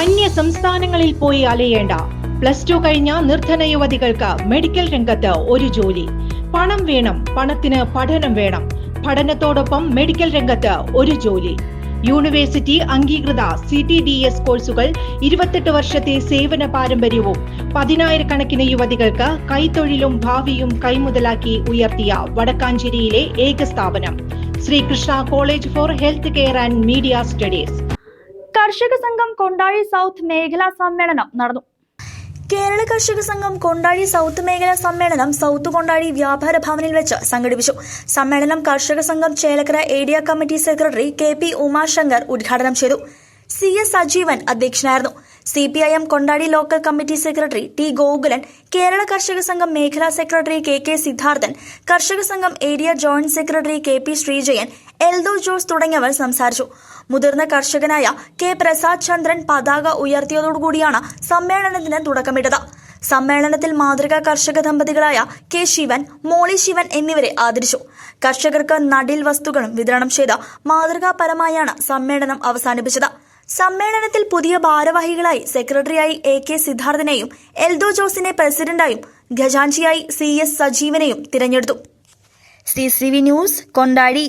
അന്യ സംസ്ഥാനങ്ങളിൽ പോയി അലയേണ്ട. പ്ലസ് ടു കഴിഞ്ഞ നിർധന യുവതികൾക്ക് മെഡിക്കൽ രംഗത്ത് ഒരു ജോലി. പണം വേണം പണത്തിന് പഠനം വേണം. പഠനത്തോടൊപ്പം മെഡിക്കൽ രംഗത്ത് ഒരു ജോലി. യൂണിവേഴ്സിറ്റി അംഗീകൃത സി ടി ഡി എസ് കോഴ്സുകൾ ഇരുപത്തെട്ട് വർഷത്തെ സേവന പാരമ്പര്യവും പതിനായിരക്കണക്കിന് യുവതികൾക്ക് കൈത്തൊഴിലും ഭാവിയും കൈമുതലാക്കി ഉയർത്തിയ വടക്കാഞ്ചേരിയിലെ ഏക സ്ഥാപനം Sreekrishna college for health care and media studies. കർഷക സംഘം കൊണ്ടാഴി സൗത്ത് മേഖലാ സമ്മേളനം നടന്നു. കേരള കർഷക സംഘം കൊണ്ടാഴി സൗത്ത് മേഖലാ സമ്മേളനം സൗത്ത് കൊണ്ടാഴി വ്യാപാര ഭവനിൽ വെച്ച് സംഘടിപ്പിച്ചു. സമ്മേളനം കർഷക സംഘം Chelakkara area committee secretary K P Umashankar ഉദ്ഘാടനം ചെയ്തു. സി എസ് സജീവൻ അധ്യക്ഷനായിരുന്നു. C P I M Kondazhi local committee secretary T Gokulan Kerala കർഷക സംഘം മേഖലാ സെക്രട്ടറി കെ കെ സിദ്ധാർത്ഥൻ കർഷക സംഘം area joint secretary K P Sreejayan Eldho Jose തുടങ്ങിയവർ സംസാരിച്ചു. മുതിർന്ന കർഷകനായ കെ പ്രസാദ് ചന്ദ്രൻ പതാക ഉയർത്തിയതോടുകൂടിയാണ് സമ്മേളനത്തിന് തുടക്കമിട്ടത്. സമ്മേളനത്തിൽ മാതൃകാ കർഷക ദമ്പതികളായ കെ ശിവൻ മോളി ശിവൻ എന്നിവരെ ആദരിച്ചു. കർഷകർക്ക് നടിൽ വസ്തുക്കളും വിതരണം ചെയ്ത് മാതൃകാപരമായാണ് സമ്മേളനം അവസാനിപ്പിച്ചത്. സമ്മേളനത്തിൽ പുതിയ ഭാരവാഹികളായി സെക്രട്ടറിയായി എ കെ സിദ്ധാർത്ഥനെയും എൽദോ ജോസിനെ പ്രസിഡന്റായും ഖജാൻജിയായി സി എസ് സജീവനെയും തിരഞ്ഞെടുത്തു. C C V news കൊണ്ടാടി.